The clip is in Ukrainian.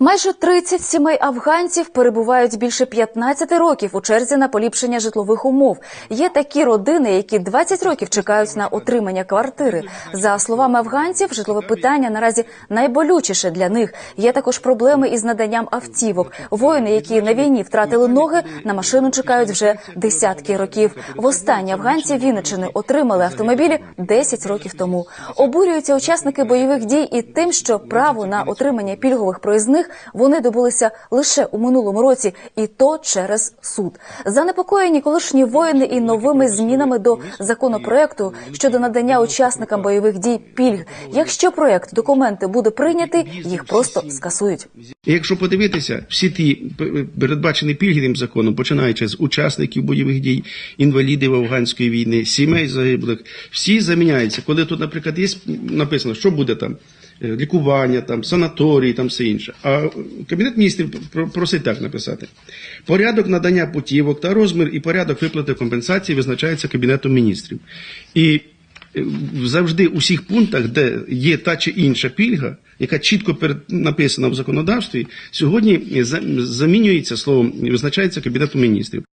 Майже 30 сімей афганців перебувають більше 15 років у черзі на поліпшення житлових умов. Є такі родини, які 20 років чекають на отримання квартири. За словами афганців, житлове питання наразі найболючіше для них. Є також проблеми із наданням автівок. Воїни, які на війні втратили ноги, на машину чекають вже десятки років. Востаннє афганці Вінничини отримали автомобілі 10 років тому. Обурюються учасники бойових дій і тим, що право на отримання пільгових проїзних вони добулися лише у минулому році, і то через суд. Занепокоєні колишні воїни і новими змінами до законопроекту щодо надання учасникам бойових дій пільг. Якщо проект документи буде прийнятий, їх просто скасують. Якщо подивитися, всі ті передбачені пільги тим законом, починаючи з учасників бойових дій, інвалідів афганської війни, сімей загиблих, всі заміняються. Коли тут, наприклад, є написано, що буде там. Е, Лікування, там, санаторії, там все інше. А Кабінет міністрів просить так написати. Порядок надання путівок та розмір і порядок виплати компенсації визначається Кабінетом міністрів. І е, завжди у всіх пунктах, де є та чи інша пільга, яка чітко написана в законодавстві, сьогодні замінюється словом, визначається Кабінетом міністрів.